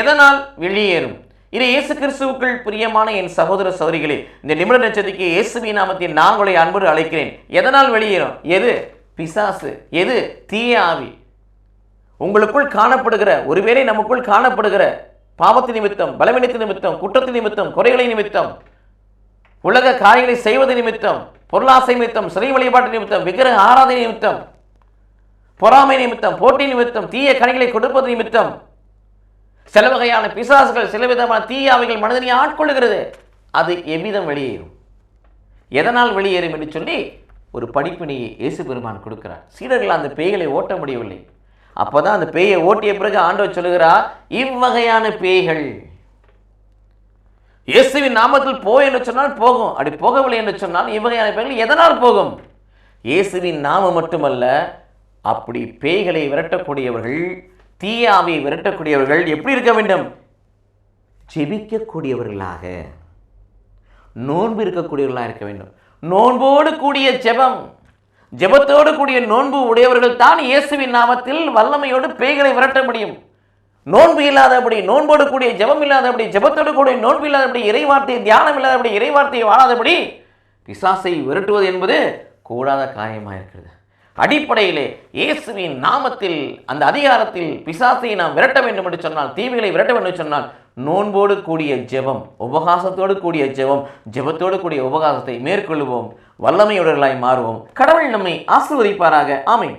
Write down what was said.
எதனால் வெளியேறும்? இது இயேசு கிறிஸ்துவுக்குள் பிரியமான என் சகோதர சௌரிகளே இந்த நிமிட நட்சத்திரிக்கு இயேசுவி நாமத்தில் நான் உங்களை அன்போடு அழைக்கிறேன். எதனால் வெளியேறும்? எது? பிசாசு. எது? தீய ஆவி. உங்களுக்குள் காணப்படுகிற ஒருவேளை நமக்குள் காணப்படுகிற பாவத்து நிமித்தம் பலவீனத்து நிமித்தம் குற்றத்து நிமித்தம் குறைகளை நிமித்தம் உலக காரியங்களை செய்வது நிமித்தம் பொருளாசை நிமித்தம் சிறை வழிபாட்டு நிமித்தம் விக்கிரக ஆராதனை நிமித்தம் பொறாமை நிமித்தம் போட்டி நிமித்தம் தீய கணிகளை கொடுப்பது நிமித்தம் சில வகையான பிசாசுகள் சில விதமான தீயாவைகள் மனிதனை ஆட்கொள்ளுகிறது. அது எவ்விதம் வெளியேறும்? எதனால் வெளியேறும் என்று சொல்லி ஒரு படிப்பினையை இயேசு பெருமான் கொடுக்கிறார். சீடர்கள் அந்த பேய்களை ஓட்ட முடியவில்லை. அப்பதான் அந்த பேயை ஓட்டிய பிறகு ஆண்டவர் சொல்லுகிறார் இவ்வகையான பேய்கள் இயேசுவின் நாமத்தில் போ என்று சொன்னால் போகும். அப்படி போகவில்லை என்று சொன்னால் இவ்வகையான பேய்கள் எதனால் போகும்? இயேசுவின் நாமம் மட்டுமல்ல அப்படி பேய்களை விரட்டக்கூடியவர்கள் தீயாவை விரட்டக்கூடியவர்கள் எப்படி இருக்க வேண்டும்? ஜெபிக்கக்கூடியவர்களாக நோன்பு இருக்கக்கூடியவர்களாக இருக்க வேண்டும். நோன்போடு கூடிய ஜெபம். ஜெபத்தோடு கூடிய நோன்பு உடையவர்கள் தான் இயேசுவின் நாமத்தில் வல்லமையோடு பேய்களை விரட்ட முடியும். நோன்பு இல்லாதபடி நோன்போடு கூடிய ஜெபம் இல்லாதபடி ஜெபத்தோடு கூடிய நோன்பு இல்லாதபடி இறைவார்த்தை தியானம் இல்லாதபடி இறைவார்த்தையை வாழாதபடி பிசாசை விரட்டுவது என்பது கூடாத காரியமாக இருக்கிறது அடிப்படையிலே இயேசுவின் நாமத்தில் அந்த அதிகாரத்தில் பிசாசை நாம் விரட்ட வேண்டும் என்று சொன்னால் தீமைகளை விரட்ட வேண்டும் என்று சொன்னால் நோன்போடு கூடிய ஜெபம் உபகாசத்தோடு கூடிய ஜெபம் ஜெபத்தோடு கூடிய உபகாசத்தை மேற்கொள்வோம் வல்லமையுடர்களாய் மாறுவோம். கடவுள் நம்மை ஆசிர்வதிப்பாராக. ஆமை